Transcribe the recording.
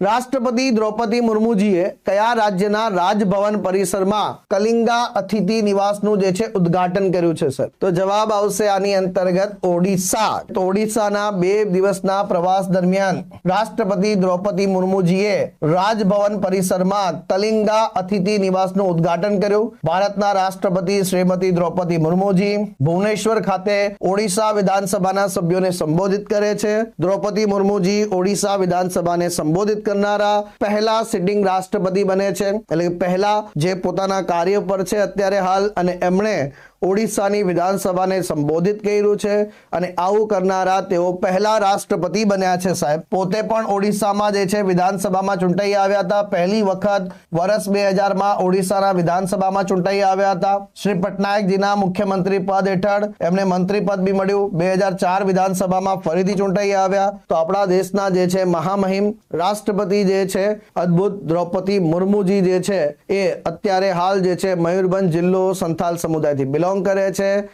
રાષ્ટ્રપતિ દ્રૌપદી મુર્મુજીએ કયા રાજ્યના રાજભવન પરિસરમાં કલિંગા અતિથિ નિવાસનું જે છે ઉદ્ઘાટન કર્યું છે, સર? તો જવાબ આવશે આની અંતર્ગત ઓડિશા. તો ઓડિશાના બે દિવસના પ્રવાસ દરમિયાન રાષ્ટ્રપતિ દ્રૌપદી મુર્મુજીએ રાજભવન પરિસરમાં કલિંગા અતિથિ નિવાસનું ઉદ્ઘાટન કર્યું. ભારતના રાષ્ટ્રપતિ શ્રીમતી દ્રૌપદી મુર્મુજી ભુવનેશ્વર ખાતે ઓડિશા વિધાનસભાના સભ્યોને સંબોધિત કરે છે. દ્રૌપદી મુર્મુજી ઓડિશા વિધાનસભાને સંબોધિત કરનારા પહેલા સિટિંગ રાષ્ટ્રપતિ બને છે. એટલે પહેલા જે પોતાના કાર્ય પર છે અત્યારે હાલ અને એમણે ઓડિશાની વિધાનસભાને સંબોધિત કર્યું છે અને આવું કરનારા તેઓ પહેલા રાષ્ટ્રપતિ બન્યા છે સાહેબ. પોતે પણ ઓડિશામાં જે છે વિધાનસભામાં ચૂંટાઈ આવ્યા હતા. પહેલી વખત વર્ષ બે હજારમાં ઓડિશાના વિધાનસભામાં ચૂંટાઈ આવ્યા હતા. શ્રી પટનાયકજીના મુખ્યમંત્રી પદ હેઠળ એમને મંત્રી પદ બી મળ્યું. બે હજાર ચાર વિધાનસભામાં ફરીથી ચૂંટાઈ આવ્યા. તો આપણા દેશના જે છે મહામહિમ રાષ્ટ્રપતિ જે છે, અદ્ભુત દ્રૌપદી મુર્મુજી જે છે, એ અત્યારે હાલ જે છે મયુરભંજ જિલ્લો સંથાલ સમુદાયથી. બિલોંગ કરે છે.